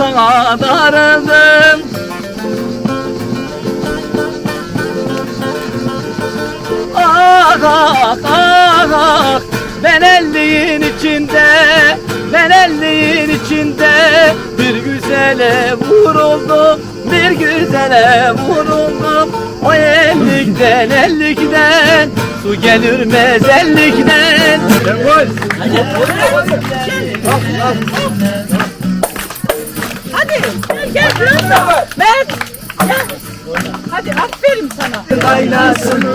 sana darıldım Ah ah ah ah. Ben elliğin içinde Ben elliğin içinde Bir güzele vuruldum Bir güzele vuruldum. O ellikten ellikten Su gelir mezellikten Hadi Gel. Hadi aferin sana. Kaynasın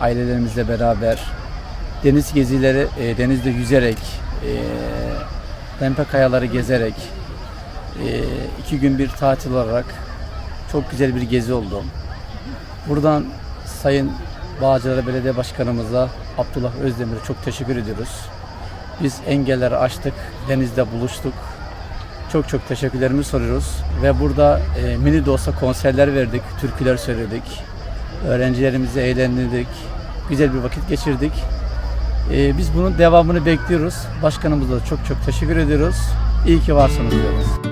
ailelerimizle beraber deniz gezileri, e, denizde yüzerek, e, pembe kayaları gezerek, e, iki gün bir tatil olarak çok güzel bir gezi oldu. Buradan Sayın Bağcılar Belediye Başkanımıza Abdullah Özdemir'e çok teşekkür ediyoruz. Biz engelleri aştık, denizde buluştuk. Çok çok teşekkürlerimizi soruyoruz ve burada e, mini de olsa konserler verdik, türküler söyledik. Öğrencilerimizi eğlendirdik, güzel bir vakit geçirdik. E, biz bunun devamını bekliyoruz. Başkanımıza çok çok teşekkür ediyoruz. İyi ki varsınız diyoruz.